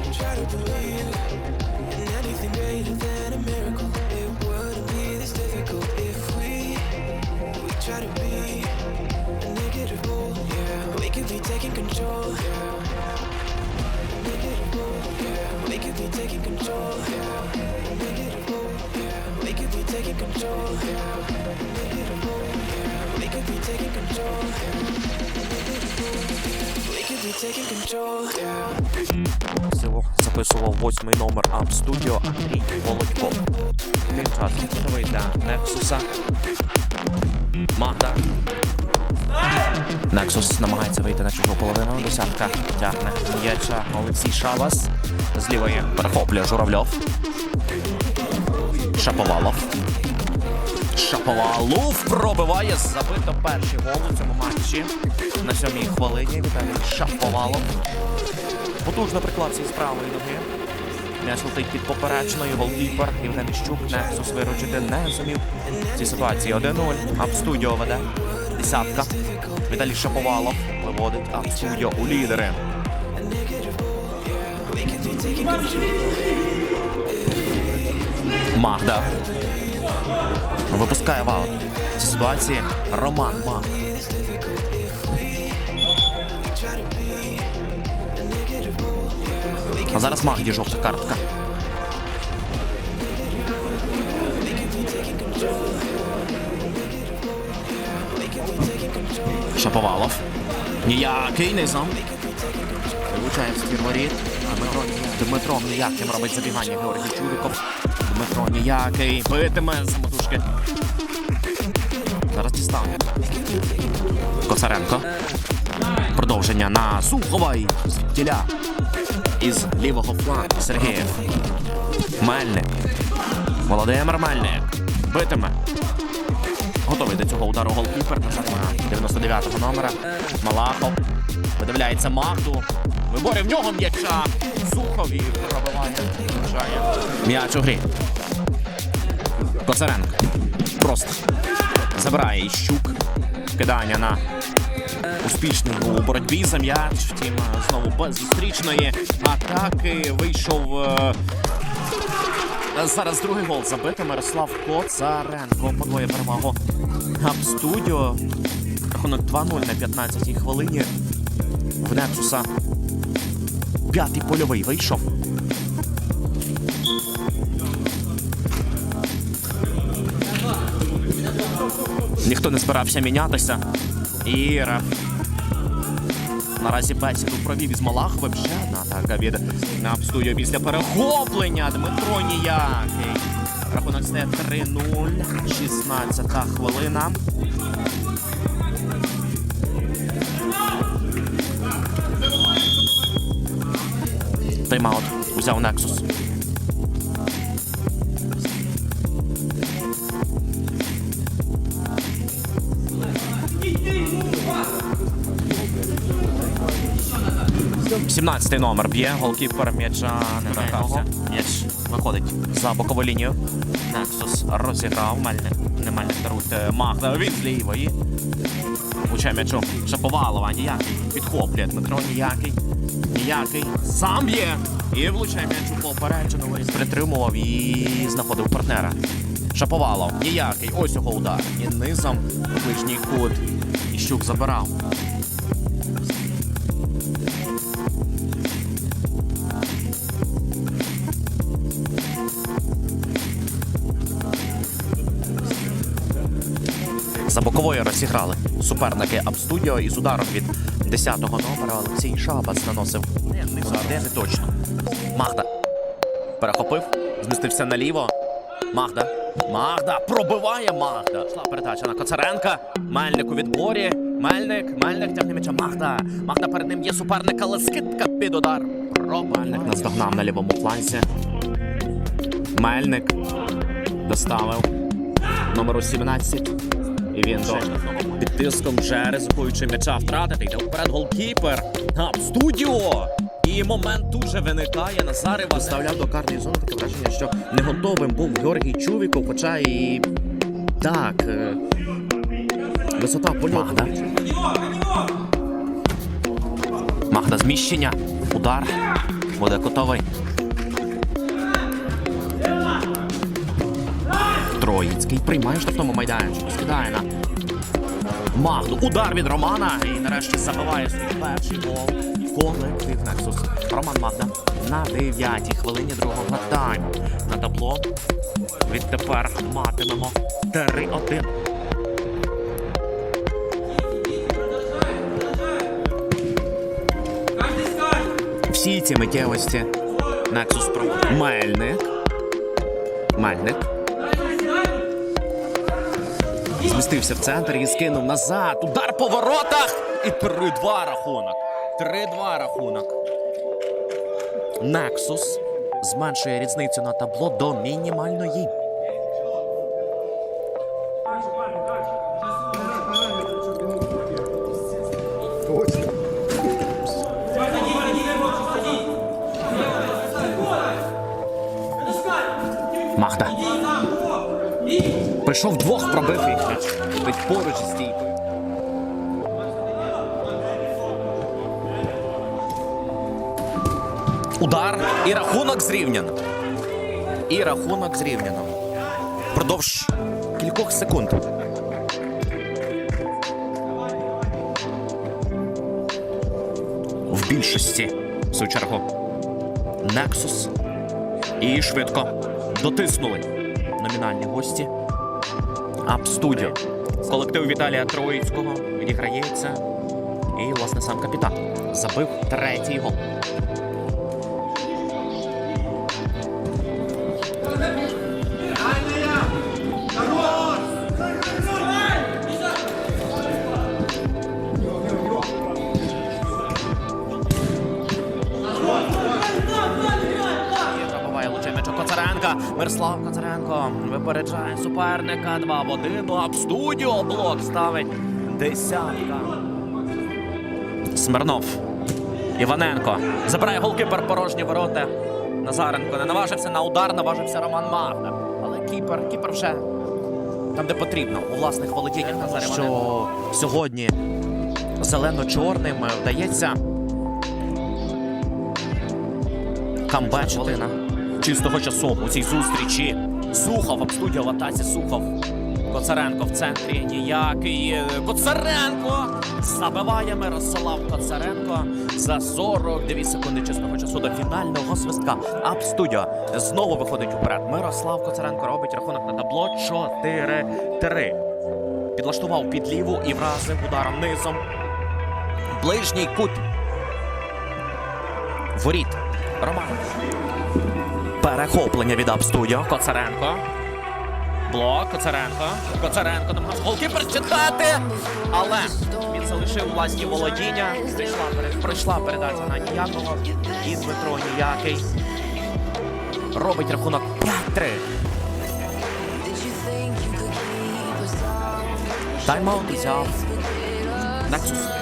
to believe in anything greater than a miracle. It wouldn't be this difficult if we we try to be negative. Yeah, we could be taking control. Yeah, negative. Yeah, we could be taking control. Yeah, negative. Yeah, we could be taking control. Yeah, Село записував восьмий номер Amp Studio Андрій Володько. Тим часом для Нексуса. Магда. Нексус намагається вийти на чужу половину. Десятка тягне м'яча Олексій Шабас. З лівої перехоплює Журавльов. Шаповалов. Шаповалов пробиває забито перший гол у цьому матчі. На сьомій хвилині Віталій Шаповалов. Потужно приклався із правої ноги. М'яч летить під поперечною. Голкіпер Євген Іщук Нексус виручити не зумів. В цій ситуації 1-0. Апстудіо веде. Десятка. Віталій Шаповалов виводить Апстудіо у лідери. Магда. Випускає ваут. В ситуації Роман Маг. А зараз Магді жовта картка. Шаповалов. Ніякий низом. Вилучає в ствір воріт. Дмитро, Дмитро ніяким робить забігання Георгій Чуриков. Дмитро ніякий. Битиме з мотушки. Зараз дістане. Коцаренко. Продовження на Сухова і звідтіля. Із лівого флангу Сергієв. Мельник. Володимир Мельник. Битиме. Готовий до цього удару голкіпер. Назад на 99-го номера. Малахов. Видивляється Магду. Виборів в нього м'яча. Сухов і. Вважає. М'яч у грі. Коцаренко. Просто. Забирає Іщук. Кидання на успішний у боротьбі за м'яч. Втім, знову без зустрічної атаки вийшов. е, Зараз другий гол забити Мирослав Коцаренко. Подвоє перемогу Габстудіо. Рахунок 2-0 на 15-й хвилині. В Нексуса п'ятий польовий вийшов. Ніхто не збирався мінятися. І Раф Наразі бесіду провів із Малаховим. Ще одна атака від Напстудіо після перехоплення. Дмитро ніякий. Рахунок стає 3-0. 16 хвилина. Тайм-аут взяв Нексус. Сімнадцятий номер б'є, голкіпер м'яча не торкався. М'яч виходить за бокову лінію. Нексус розіграв. Мельник. Не Мельник даруйте Магда. Він з лівої. Уче м'ячу Шаповалова. Ніякий. Підхоплює Дмитро ніякий. Ніякий. Сам б'є. І влучає м'яч у попереджену. Воріт Притримував і знаходив партнера. Шаповалов. Ніякий. Ось його удар. І низом ближній кут. Іщук забирав. За боковою розіграли суперники Абстудіо із ударом від 10-го номера Олексій Шабац наносив удар не точно. Магда перехопив, змістився наліво. Магда. Магда пробиває Магда. Шла передача на Коцаренка. Мельник у відборі. Мельник. Мельник тягне м'яча. Магда. Магда перед ним є суперник, але скидка під удар. Про Мельник наздогнав на лівому фланзі. Мельник доставив номеру 17. І він до тиском вже ризикуючи м'яча втратити. Йде вперед голкіпер. Гап студіо. І момент тут же виникає Назарева. Ставляв до карної зони таке враження, що не готовим був Георгій Чувіков, хоча і так. Е, висота польоту. Магда. Магда зміщення. Удар. Буде готовий. Троїцький приймає штрафному майданчику. Скидає на Магду. Удар від Романа. І нарешті забиває свій перший гол. Колектив Нексус. Роман Магда на 9-й хвилині другого тайму. На табло відтепер матимемо 3-1. Всі ці миттєвості Нексус проводить. Мельник. Мельник. Змістився в центр і скинув назад. Удар по воротах. І 3-2 рахунок. 3-2 рахунок. Нексус зменшує різницю на табло до мінімальної. Прийшов двох пробив і м'яч. Поруч із стійкою. Удар і рахунок зрівняно. І рахунок зрівняно. Продовж кількох секунд. В більшості, в свою чергу, Nexus. І швидко дотиснули номінальні гості. Ап студіо. Колектив Віталія Троїцького відіграється. І, власне, сам капітан забив третій гол. М'ячок Коцаренка. Мирослав Коцаренко випереджає суперника. 2 в 1. Ап студіо. Блок ставить десятка. Смирнов. Іваненко. Забирає голкіпер порожні ворота. Назаренко не наважився на удар, наважився Роман Магда. Але кіпер, кіпер вже там, де потрібно, у власних володіннях Назар Що сьогодні зелено-чорним вдається камбек хвилина чистого часу у цій зустрічі. Сухов об студіо в атаці Сухов. Коцаренко в центрі ніякий. Коцаренко забиває Мирослав Коцаренко за 42 секунди чистого часу до фінального свистка. Ап студіо знову виходить уперед. Мирослав Коцаренко робить рахунок на табло 4-3. Підлаштував під ліву і вразив ударом низом. Ближній кут. Воріт. Роман. Перехоплення від Апстудіо. Коцаренко. Блок. Коцаренко. Коцаренко намагався голкіпер читати. Але він залишив власні володіння. Прийшла, пройшла передача на ніякого. І Дмитро ніякий. Робить рахунок 5-3. Тайм-аут взяв. Нексус.